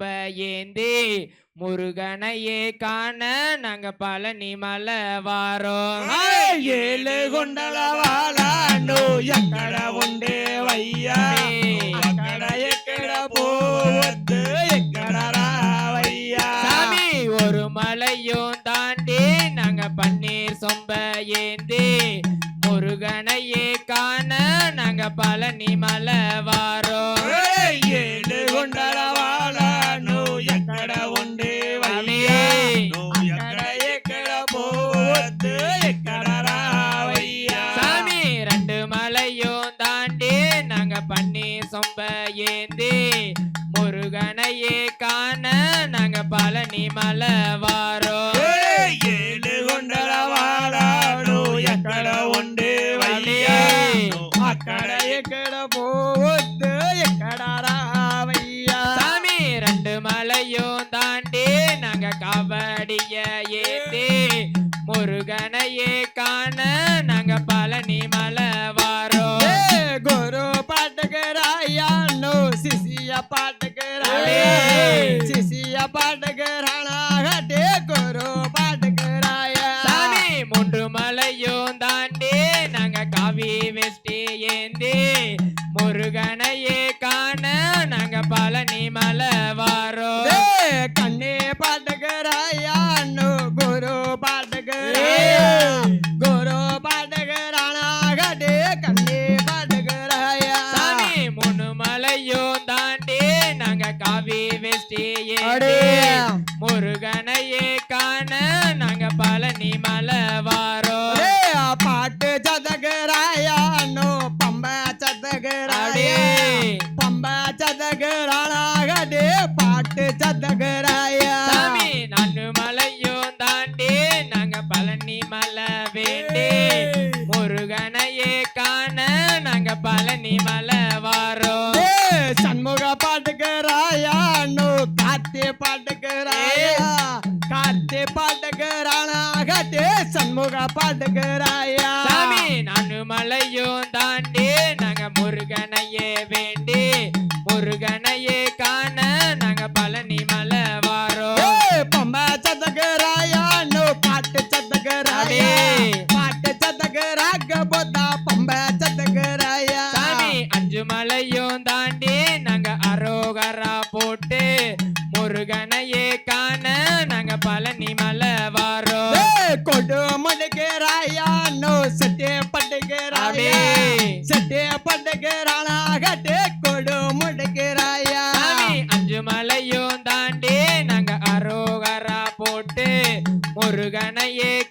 அப்ப ஏந்தி முருகனையே காண நாங்க பழனி மலை வாரோம். ஏழு கொண்டல வாழாண்டோ எக்கட உண்டே வையா. எக்கட எக்கட போவத்து எக்கட ராவையா. ஒரு மலையும் தாண்டி நாங்க பன்னீர் சொம்ப ஏந்தி முருகனையே காண நாங்க பழனி மலை பண்ண நாங்க பழனி மலை வாரோ. ஏழு கொண்டல வாரானோ எக்கட உண்டு வழியே அக்கட எக்கட போவத்து எக்கடாராவையா சாமி ரெண்டு மலையும் தாண்டி நாங்க கபடிய ஏத்தி முருகனையே காண நாங்க பழனி மலை வாரோ. குரு பாட்டுக்கிறாயானோ சிசிய பாட்டுக்கிறாயே பாட்டுக்கிறானாகட்டே குரு பாட்டுக்கிறாய. சாமி மூன்று மலையும் தாண்டி நாங்க காவி வெஸ்டி ஏந்தி முருகனையே காண நாங்க பழனி மலை வாரோ கண்ணே பாட்டுக்கிறாய. பாட்டு சதகராய சாமி நான்கு மலையும் தாண்டி நாங்க பழனி மலை வேண்டி முருகனையே காண நாங்க பழனி மலை வாரோம். சண்முக பாட்டுக்கிறாயான்னு காத்தே பாட்டுக்கிறாயா காத்தே பாட்டுக்கிறானாகட்டே சண்முக பாட்டுக்கிறாயா சாமி நான்கு மலையும் தாண்டி நாங்க முருகனையே வேண்டி முருகனையே மலையும்